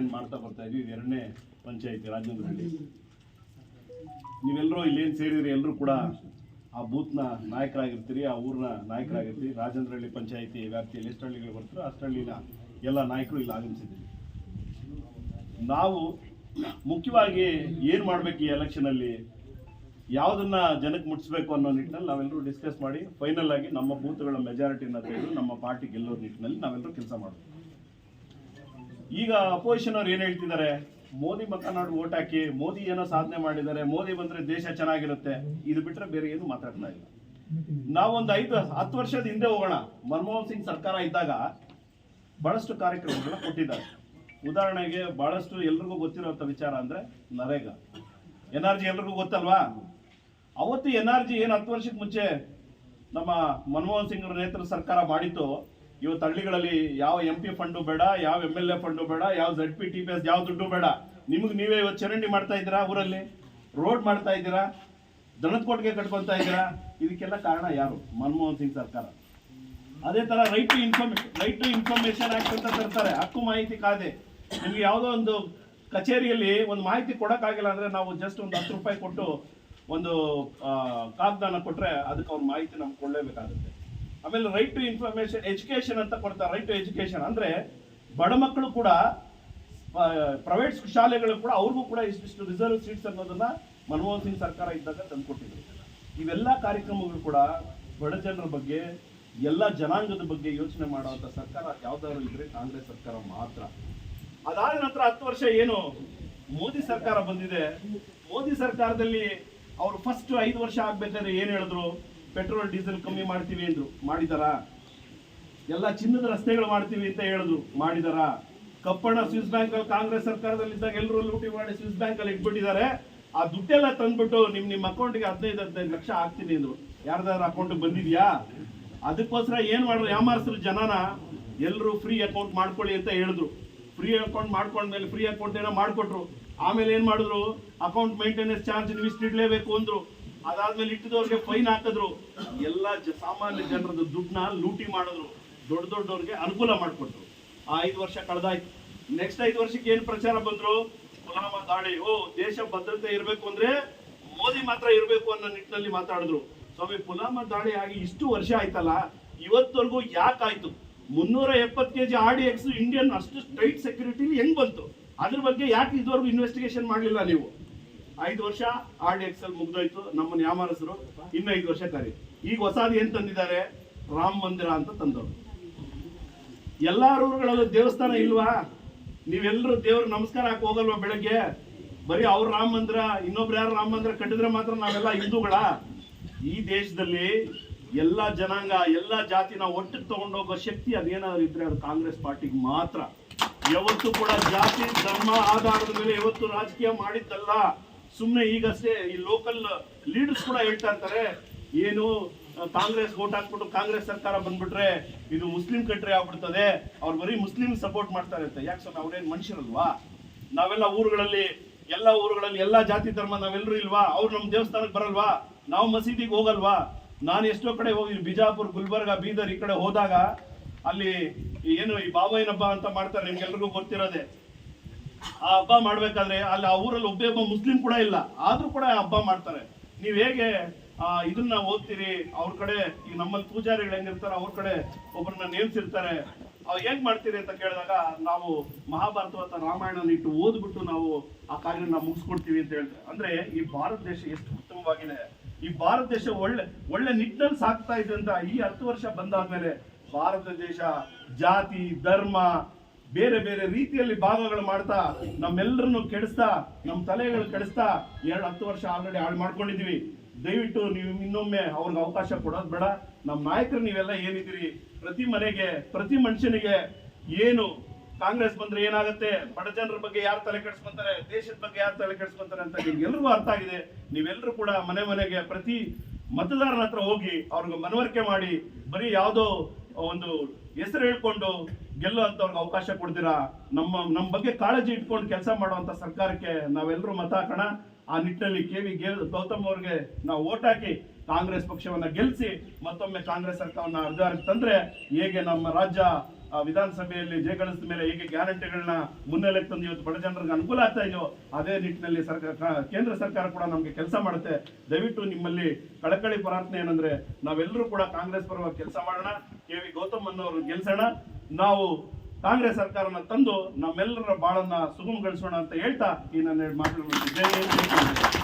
ಏನ್ ಮಾಡ್ತಾ ಬರ್ತಾ ಇದೀವಿ ಇದು ಎರಡನೇ ಪಂಚಾಯಿತಿ ರಾಜೇಂದ್ರಹಳ್ಳಿ. ನೀವೆಲ್ಲರೂ ಇಲ್ಲೇನು ಸೇರಿದ್ರಿ ಎಲ್ಲರೂ ಕೂಡ ಆ ಬೂತ್ನ ನಾಯಕರಾಗಿರ್ತೀರಿ, ಆ ಊರಿನ ನಾಯಕರಾಗಿರ್ತೀರಿ. ರಾಜೇಂದ್ರಹಳ್ಳಿ ಪಂಚಾಯಿತಿ ವ್ಯಾಪ್ತಿಯಲ್ಲಿ ಎಷ್ಟು ಹಳ್ಳಿಗಳು ಬರ್ತಾರೋ ಅಷ್ಟು ಹಳ್ಳಿನ ಎಲ್ಲ ನಾಯಕರು ಇಲ್ಲಿ ಆಗಮಿಸಿದ್ದೀವಿ ನಾವು ಮುಖ್ಯವಾಗಿ ಏನು ಮಾಡಬೇಕು ಈ ಎಲೆಕ್ಷನಲ್ಲಿ ಯಾವುದನ್ನ ಜನಕ್ಕೆ ಮುಟ್ಟಿಸ್ಬೇಕು ಅನ್ನೋ ನಿಟ್ಟಿನಲ್ಲಿ ನಾವೆಲ್ಲರೂ ಡಿಸ್ಕಸ್ ಮಾಡಿ ಫೈನಲ್ ಆಗಿ ನಮ್ಮ ಬೂತ್ಗಳ ಮೆಜಾರಿಟಿನ ತೆಗೆದು ನಮ್ಮ ಪಾರ್ಟಿ ಗೆಲ್ಲೋ ನಿಟ್ಟಿನಲ್ಲಿ ನಾವೆಲ್ಲರೂ ಕೆಲಸ ಮಾಡಬೇಕು. ಈಗ ಅಪೋಸಿಷನ್ ಅವ್ರು ಏನ್ ಹೇಳ್ತಿದ್ದಾರೆ? ಮೋದಿ ಮಕ್ಕನಾಡು ಓಟ್ ಹಾಕಿ ಮೋದಿ ಏನೋ ಸಾಧನೆ ಮಾಡಿದ್ದಾರೆ, ಮೋದಿ ಬಂದ್ರೆ ದೇಶ ಚೆನ್ನಾಗಿರುತ್ತೆ. ಇದು ಬಿಟ್ರೆ ಬೇರೆ ಏನು ಮಾತಾಡ್ತಾ ಇಲ್ಲ. ನಾವೊಂದು ಐದು, ಹತ್ತು ವರ್ಷದ ಹಿಂದೆ ಹೋಗೋಣ. ಮನಮೋಹನ್ ಸಿಂಗ್ ಸರ್ಕಾರ ಇದ್ದಾಗ ಬಹಳಷ್ಟು ಕಾರ್ಯಕ್ರಮಗಳನ್ನ ಕೊಟ್ಟಿದ್ದಾರೆ. ಉದಾಹರಣೆಗೆ ಬಹಳಷ್ಟು ಎಲ್ರಿಗೂ ಗೊತ್ತಿರುವಂತ ವಿಚಾರ ಅಂದ್ರೆ ನರೇಗಾ. ಎನ್ ಆರ್ ಜಿ ಎಲ್ರಿಗೂ ಗೊತ್ತಲ್ವಾ? ಅವತ್ತು ಎನ್ ಆರ್ ಜಿ ಏನು ಹತ್ತು ವರ್ಷಕ್ಕೆ ಮುಂಚೆ ನಮ್ಮ ಮನಮೋಹನ್ ಸಿಂಗ್ ನೇತೃತ್ವ ಸರ್ಕಾರ ಮಾಡಿತ್ತು ಇವತ್ತು ಹಳ್ಳಿಗಳಲ್ಲಿ ಯಾವ ಎಂ ಪಿ ಫಂಡು ಬೇಡ, ಯಾವ ಎಂ ಎಲ್ ಎ ಫಂಡು ಬೇಡ, ಯಾವ Z P T P S ಯಾವ ದುಡ್ಡು ಬೇಡ. ನಿಮಗೆ ನೀವೇ ಇವತ್ತು ಚರಂಡಿ ಮಾಡ್ತಾ ಇದ್ದೀರಾ ಊರಲ್ಲಿ? ರೋಡ್ ಮಾಡ್ತಾ ಇದ್ದೀರಾ? ದನದ ಕೊಟ್ಟಿಗೆ ಕಟ್ಕೊತಾ ಇದ್ದೀರಾ? ಇದಕ್ಕೆಲ್ಲ ಕಾರಣ ಯಾರು? ಮನಮೋಹನ್ ಸಿಂಗ್ ಸರ್ಕಾರ. ಅದೇ ತರ right to information right to information act ಅಂತ ತರ್ತಾರೆ. ಹಕ್ಕು ಮಾಹಿತಿ ಕಾದೆ ನಿಮ್ಗೆ ಯಾವುದೋ ಒಂದು ಕಚೇರಿಯಲ್ಲಿ ಒಂದು ಮಾಹಿತಿ ಕೊಡೋಕ್ಕಾಗಿಲ್ಲ ಅಂದ್ರೆ ನಾವು ಜಸ್ಟ್ ಒಂದು ಹತ್ತು ರೂಪಾಯಿ ಕೊಟ್ಟು ಒಂದು ಕಾಗ್ದಾನ ಕೊಟ್ಟರೆ ಅದಕ್ಕೆ ಅವ್ರ ಮಾಹಿತಿ ನಮ್ಗೆ ಕೊಡಲೇಬೇಕಾಗುತ್ತೆ. ಆಮೇಲೆ ರೈಟ್ ಟು ಇನ್ಫಾರ್ಮೇಶನ್ ಎಜುಕೇಶನ್ ಅಂತ ಕೊಡ್ತಾರೆ. ರೈಟ್ ಟು ಎಜುಕೇಶನ್ ಅಂದ್ರೆ ಬಡ ಮಕ್ಕಳು ಕೂಡ ಪ್ರೈವೇಟ್ ಶಾಲೆಗಳು ಕೂಡ ಅವ್ರಿಗೂ ಕೂಡ ಇಷ್ಟಿಷ್ಟು ರಿಸರ್ವ್ ಸೀಟ್ಸ್ ಅನ್ನೋದನ್ನ ಮನಮೋಹನ್ ಸಿಂಗ್ ಸರ್ಕಾರ ಇದ್ದಾಗ ತಂದ್ಕೊಟ್ಟಿದ್ರು. ಇವೆಲ್ಲ ಕಾರ್ಯಕ್ರಮಗಳು ಕೂಡ ಬಡ ಜನರ ಬಗ್ಗೆ, ಎಲ್ಲ ಜನಾಂಗದ ಬಗ್ಗೆ ಯೋಚನೆ ಮಾಡುವಂತ ಸರ್ಕಾರ ಯಾವ್ದಾದ್ರು ಇದ್ರೆ ಕಾಂಗ್ರೆಸ್ ಸರ್ಕಾರ ಮಾತ್ರ. ಅದಾದ ನಂತರ ಹತ್ತು ವರ್ಷ ಏನು ಮೋದಿ ಸರ್ಕಾರ ಬಂದಿದೆ. ಮೋದಿ ಸರ್ಕಾರದಲ್ಲಿ ಅವರು ಫಸ್ಟ್ ಐದು ವರ್ಷ ಆಗ್ಬೇಕಾದ್ರೆ ಏನು ಹೇಳಿದ್ರು? ಪೆಟ್ರೋಲ್, ಡೀಸೆಲ್ ಕಮ್ಮಿ ಮಾಡ್ತೀವಿ ಅಂದರು. ಮಾಡಿದಾರ? ಎಲ್ಲ ಚಿನ್ನದ ರಸ್ತೆಗಳು ಮಾಡ್ತೀವಿ ಅಂತ ಹೇಳಿದ್ರು. ಮಾಡಿದಾರ? ಕಪ್ಪಣ್ಣ ಸ್ವಿಸ್ ಬ್ಯಾಂಕ್ ಅಲ್ಲಿ ಕಾಂಗ್ರೆಸ್ ಸರ್ಕಾರದಲ್ಲಿ ಇದ್ದಾಗ ಎಲ್ಲರೂ ಲೂಟಿ ಮಾಡಿ ಸ್ವಿಸ್ ಬ್ಯಾಂಕ್ ಅಲ್ಲಿ ಇಟ್ಬಿಟ್ಟಿದ್ದಾರೆ. ಆ ದುಡ್ಡೆಲ್ಲ ತಂದ್ಬಿಟ್ಟು ನಿಮ್ಮ ನಿಮ್ಮ ಅಕೌಂಟ್ಗೆ ಹದಿನೈದು ಹದಿನೈದು ಲಕ್ಷ ಹಾಕ್ತೀನಿ ಅಂದರು. ಯಾರ್ದಾದ್ರು ಅಕೌಂಟ್ ಬಂದಿದ್ಯಾ? ಅದಕ್ಕೋಸ್ಕರ ಏನು ಮಾಡಿದ್ರು ಯಾಮಾರಿಸಿದ್ರು ಜನನ? ಎಲ್ಲರೂ ಫ್ರೀ ಅಕೌಂಟ್ ಮಾಡ್ಕೊಳ್ಳಿ ಅಂತ ಹೇಳಿದ್ರು. ಫ್ರೀ ಅಕೌಂಟ್ ಮಾಡ್ಕೊಂಡ್ಮೇಲೆ ಫ್ರೀ ಅಕೌಂಟ್ ಏನೋ ಮಾಡ್ಕೊಟ್ರು. ಆಮೇಲೆ ಏನು ಮಾಡಿದ್ರು? ಅಕೌಂಟ್ ಮೇಂಟೆನೆನ್ಸ್ ಚಾರ್ಜ್ ನೀವು ಇಷ್ಟು ಇಡ್ಲೇಬೇಕು ಅಂದ್ರು. ಅದಾದ್ಮೇಲೆ ಇಟ್ಟಿದವ್ರಿಗೆ ಫೈನ್ ಹಾಕಿದ್ರು. ಎಲ್ಲ ಜ- ಸಾಮಾನ್ಯ ಜನರದ ದುಡ್ಡನ್ನ ಲೂಟಿ ಮಾಡಿದ್ರು. ದೊಡ್ಡ ದೊಡ್ಡವ್ರಿಗೆ ಅನುಕೂಲ ಮಾಡಿಕೊಟ್ರು. ಆ ಐದು ವರ್ಷ ಕಳೆದಾಯ್ತು. ನೆಕ್ಸ್ಟ್ ಐದು ವರ್ಷಕ್ಕೆ ಏನು ಪ್ರಚಾರ ಬಂದ್ರು? ಪುಲ್ವಾಮಾ ದಾಳಿ. ಓ, ದೇಶ ಭದ್ರತೆ ಇರಬೇಕು ಅಂದ್ರೆ ಮೋದಿ ಮಾತ್ರ ಇರಬೇಕು ಅನ್ನೋ ನಿಟ್ಟಿನಲ್ಲಿ ಮಾತಾಡಿದ್ರು. ಸ್ವಾಮಿ, ಪುಲ್ವಾಮಾ ದಾಳಿ ಆಗಿ ಇಷ್ಟು ವರ್ಷ ಆಯ್ತಲ್ಲ? ಇವತ್ತವರೆಗೂ ಯಾಕಾಯಿತು ಮುನ್ನೂರ ಎಪ್ಪತ್ತು KG R D X, Indian ಅಷ್ಟು ಸ್ಟ್ರೈಟ್ ಸೆಕ್ಯೂರಿಟಿ ಹೆಂಗ್ ಬಂತು? ಅದ್ರ ಬಗ್ಗೆ ಯಾಕೆ ಇದುವರೆಗೂ ಇನ್ವೆಸ್ಟಿಗೇಷನ್ ಮಾಡಲಿಲ್ಲ ನೀವು? ಐದು ವರ್ಷ ಆರ್ ಡಿ ಎಕ್ಸ್ ಅಲ್ಲಿ ಮುಗ್ದೋಯ್ತು, ನಮ್ಮ ಯಾಮಾರಸರು ಇನ್ನು ಐದು ವರ್ಷ ಕರಿ ಈಗ ಹೊಸದು ಏನ್ ತಂದಿದ್ದಾರೆ? ರಾಮ ಮಂದಿರ ಅಂತ ತಂದವರು. ಎಲ್ಲಾ ಊರುಗಳಲ್ಲೂ ದೇವಸ್ಥಾನ ಇಲ್ವಾ? ನೀವೆಲ್ಲರೂ ದೇವ್ರ ನಮಸ್ಕಾರ ಹಾಕಿ ಹೋಗಲ್ವಾ ಬೆಳಗ್ಗೆ? ಬರೀ ಅವ್ರ ರಾಮ ಮಂದಿರ, ಇನ್ನೊಬ್ರು ಯಾರು ರಾಮ ಮಂದಿರ ಕಟ್ಟಿದ್ರೆ ಮಾತ್ರ ನಾವೆಲ್ಲ ಹಿಂದೂಗಳ? ಈ ದೇಶದಲ್ಲಿ ಎಲ್ಲಾ ಜನಾಂಗ, ಎಲ್ಲಾ ಜಾತಿನ ಒಟ್ಟಿಗೆ ತಗೊಂಡೋಗೋ ಶಕ್ತಿ ಅದೇನಾದ್ರು ಇದ್ರೆ ಅದು ಕಾಂಗ್ರೆಸ್ ಪಾರ್ಟಿಗೆ ಮಾತ್ರ. ಯಾವತ್ತು ಕೂಡ ಜಾತಿ, ಧರ್ಮ, ಆಧಾರದ ಮೇಲೆ ಯಾವತ್ತು ರಾಜಕೀಯ ಮಾಡಿದ್ದಲ್ಲ. ಸುಮ್ಮನೆ ಈಗಷ್ಟೇ ಈ ಲೋಕಲ್ ಲೀಡರ್ಸ್ ಕೂಡ ಹೇಳ್ತಾ ಇರ್ತಾರೆ, ಏನು ಕಾಂಗ್ರೆಸ್ ಓಟ್ ಹಾಕ್ಬಿಟ್ಟು ಕಾಂಗ್ರೆಸ್ ಸರ್ಕಾರ ಬಂದ್ಬಿಟ್ರೆ ಇದು ಮುಸ್ಲಿಂ ಕಂಟ್ರಿ ಆಗ್ಬಿಡ್ತದೆ, ಅವ್ರು ಬರೀ ಮುಸ್ಲಿಂ ಸಪೋರ್ಟ್ ಮಾಡ್ತಾರೆ ಅಂತ. ಯಾಕೆ ಸ್ವಾಮಿ, ಅವ್ರೇನ್ ಮನುಷ್ಯರಲ್ವಾ? ನಾವೆಲ್ಲ ಊರುಗಳಲ್ಲಿ, ಎಲ್ಲ ಊರುಗಳಲ್ಲಿ ಎಲ್ಲ ಜಾತಿ ಧರ್ಮ ನಾವೆಲ್ಲರೂ ಇಲ್ವಾ? ಅವ್ರು ನಮ್ಮ ದೇವಸ್ಥಾನಕ್ಕೆ ಬರಲ್ವಾ? ನಾವು ಮಸೀದಿಗೆ ಹೋಗಲ್ವಾ? ನಾನು ಎಷ್ಟೋ ಕಡೆ ಹೋಗಿ ಬಿಜಾಪುರ್, ಗುಲ್ಬರ್ಗ, ಬೀದರ್ ಈ ಕಡೆ ಹೋದಾಗ, ಅಲ್ಲಿ ಏನು ಈ ಬಾಬಾಯಿನ ಹಬ್ಬ ಅಂತ ಮಾಡ್ತಾರೆ, ನಿಮ್ಗೆಲ್ರಿಗೂ ಗೊತ್ತಿರೋದೆ. ಆ ಹಬ್ಬ ಮಾಡ್ಬೇಕಾದ್ರೆ ಅಲ್ಲಿ ಆ ಊರಲ್ಲಿ ಒಬ್ಬೇ ಒಬ್ಬ ಮುಸ್ಲಿಂ ಕೂಡ ಇಲ್ಲ. ಆದ್ರೂ ಕೂಡ ಹಬ್ಬ ಮಾಡ್ತಾರೆ. ನೀವ್ ಹೇಗೆ ಇದನ್ನ ಓದ್ತೀರಿ? ಅವ್ರ ಕಡೆ ಈಗ ನಮ್ಮಲ್ಲಿ ಪೂಜಾರಿಗಳು ಹೆಂಗಿರ್ತಾರೆ, ಅವ್ರ ಕಡೆ ಒಬ್ಬರನ್ನ ನೇಮಿಸಿರ್ತಾರೆ. ಅವ್ ಹೇಗ್ ಮಾಡ್ತೀರಿ ಅಂತ ಕೇಳಿದಾಗ ನಾವು ಮಹಾಭಾರತ ಅಥವಾ ರಾಮಾಯಣ ಇಟ್ಟು ಓದ್ಬಿಟ್ಟು ನಾವು ಆ ಕಾರ್ಯನ ಮುಗಿಸ್ಕೊಡ್ತೀವಿ ಅಂತ ಹೇಳ್ತಾರೆ. ಅಂದ್ರೆ ಈ ಭಾರತ ದೇಶ ಎಷ್ಟು ಉತ್ತಮವಾಗಿದೆ. ಈ ಭಾರತ ದೇಶ ಒಳ್ಳೆ ಒಳ್ಳೆ ನಿಟ್ಟಿನಲ್ಲಿ ಸಾಕ್ತಾ ಇದೆ ಅಂತ ಈ ಹತ್ತು ವರ್ಷ ಬಂದಾದ್ಮೇಲೆ ಭಾರತ ದೇಶ ಜಾತಿ, ಧರ್ಮ ಬೇರೆ ಬೇರೆ ರೀತಿಯಲ್ಲಿ ಭಾಗಗಳು ಮಾಡ್ತಾ ನಮ್ಮೆಲ್ಲರನ್ನು ಕೆಡಿಸ್ತಾ ನಮ್ಮ ತಲೆಗಳು ಕೆಡಿಸ್ತಾ ಎರಡು ಹತ್ತು ವರ್ಷ ಆಲ್ರೆಡಿ ಹಾಳು ಮಾಡ್ಕೊಂಡಿದ್ದೀವಿ ದಯವಿಟ್ಟು ನೀವು ಇನ್ನೊಮ್ಮೆ ಅವ್ರಿಗೆ ಅವಕಾಶ ಕೊಡೋದು ಬೇಡ. ನಮ್ಮ ನಾಯಕರು ನೀವೆಲ್ಲ ಏನಿದ್ದೀರಿ? ಪ್ರತಿ ಮನೆಗೆ, ಪ್ರತಿ ಮನುಷ್ಯನಿಗೆ ಏನು? ಕಾಂಗ್ರೆಸ್ ಬಂದ್ರೆ ಏನಾಗುತ್ತೆ? ಬಡ ಜನರ ಬಗ್ಗೆ ಯಾರು ತಲೆ ಕೆಡಿಸ್ಕೊಂತಾರೆ? ದೇಶದ ಬಗ್ಗೆ ಯಾರು ತಲೆ ಕೆಡಿಸ್ಕೊಂತಾರೆ ಅಂತ ನಿಮ್ಗೆಲ್ರಿಗೂ ಅರ್ಥ ಆಗಿದೆ. ನೀವೆಲ್ಲರೂ ಕೂಡ ಮನೆ ಮನೆಗೆ ಪ್ರತಿ ಮತದಾರನ ಹತ್ರ ಹೋಗಿ ಅವ್ರಿಗೆ ಮನವರಿಕೆ ಮಾಡಿ, ಬರೀ ಯಾವುದೋ ಒಂದು ಹೆಸರು ಹೇಳ್ಕೊಂಡು ಗೆಲ್ಲುವಂಥವ್ರಿಗೆ ಅವಕಾಶ ಕೊಡ್ತೀರಾ? ನಮ್ಮ ನಮ್ಮ ಬಗ್ಗೆ ಕಾಳಜಿ ಇಟ್ಕೊಂಡು ಕೆಲಸ ಮಾಡುವಂತ ಸರ್ಕಾರಕ್ಕೆ ನಾವೆಲ್ಲರೂ ಮತ ಹಾಕೋಣ. ಆ ನಿಟ್ಟಿನಲ್ಲಿ ಕೆ ವಿ ಗೌತಮ್ ಅವ್ರಿಗೆ ನಾವು ಓಟ್ ಹಾಕಿ ಕಾಂಗ್ರೆಸ್ ಪಕ್ಷವನ್ನ ಗೆಲ್ಲಿಸಿ ಮತ್ತೊಮ್ಮೆ ಕಾಂಗ್ರೆಸ್ ಸರ್ಕಾರವನ್ನ ಅಧಿಕಾರಕ್ಕೆ ತಂದ್ರೆ ಹೇಗೆ ನಮ್ಮ ರಾಜ್ಯ ವಿಧಾನಸಭೆಯಲ್ಲಿ ಜಯಗಳಿಸಿದ ಮೇಲೆ ಹೇಗೆ ಗ್ಯಾರಂಟಿಗಳನ್ನ ಮುನ್ನೆಲೆಗೆ ತಂದು ಇವತ್ತು ಬಡ ಜನರಿಗೆ ಅನುಕೂಲ ಆಗ್ತಾ ಇದೆಯೋ, ಅದೇ ನಿಟ್ಟಿನಲ್ಲಿ ಸರ್ಕಾರ ಕೇಂದ್ರ ಸರ್ಕಾರ ಕೂಡ ನಮಗೆ ಕೆಲಸ ಮಾಡುತ್ತೆ. ದಯವಿಟ್ಟು ನಿಮ್ಮಲ್ಲಿ ಕಳಕಳಿ ಪ್ರಾರ್ಥನೆ ಏನಂದ್ರೆ ನಾವೆಲ್ಲರೂ ಕೂಡ ಕಾಂಗ್ರೆಸ್ ಪರವಾಗಿ ಕೆಲಸ ಮಾಡೋಣ, ಕೆ ವಿ ಗೌತಮ್ ಅನ್ನೋರು ಗೆಲ್ಸೋಣ. ನಾವು ಕಾಂಗ್ರೆಸ್ ಸರ್ಕಾರನ ತಂದು ನಮ್ಮೆಲ್ಲರ ಬಾಳನ್ನ ಸುಗಮಗೊಳಿಸೋಣ ಅಂತ ಹೇಳ್ತಾ ಈ ನನ್ನ ಎರಡು